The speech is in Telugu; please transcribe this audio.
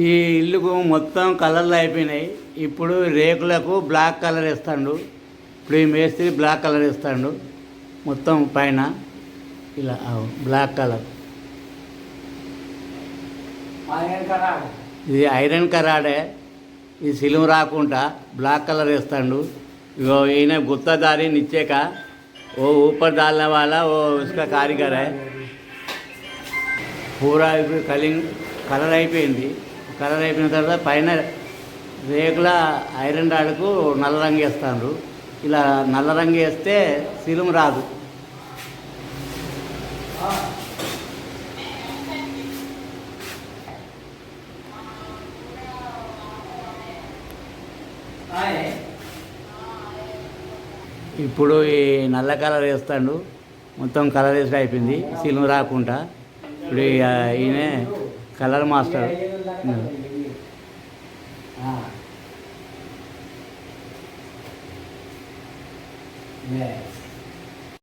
ఈ ఇల్లుకు మొత్తం కలర్లు అయిపోయినాయి ఇప్పుడు రేకులకు బ్లాక్ కలర్ వేస్తాడు ఇప్పుడు ఈ మేస్త్రి బ్లాక్ కలర్ వేస్తాడు మొత్తం పైన ఇలా అవు, బ్లాక్ కలర్ ఆయన కదా ఇది ఐరన్ కరాడే ఇది సిలువ రాకుండా బ్లాక్ కలర్ వేస్తాడు ఇగో ఈయన గుత్తదారి నిచ్చేక ఓ ఊపర్ डालने वाला वो उसका कारीगर है పూరా ఇప్పుడు కలింగ్ కలర్ అయిపోయింది కలర్ అయిపోయిన తర్వాత పైన రేకుల ఐరన్ రాడుకు నల్ల రంగు వేస్తాడు ఇలా నల్ల రంగు వేస్తే సిలుము రాదు. ఇప్పుడు ఈ నల్ల కలర్ వేస్తాడు. మొత్తం కలర్ వేసి అయిపోయింది. సిలుము రాకుండా. ఇప్పుడు ఇక ఈయన కలర్ మాస్టర్. 嗯。啊。对。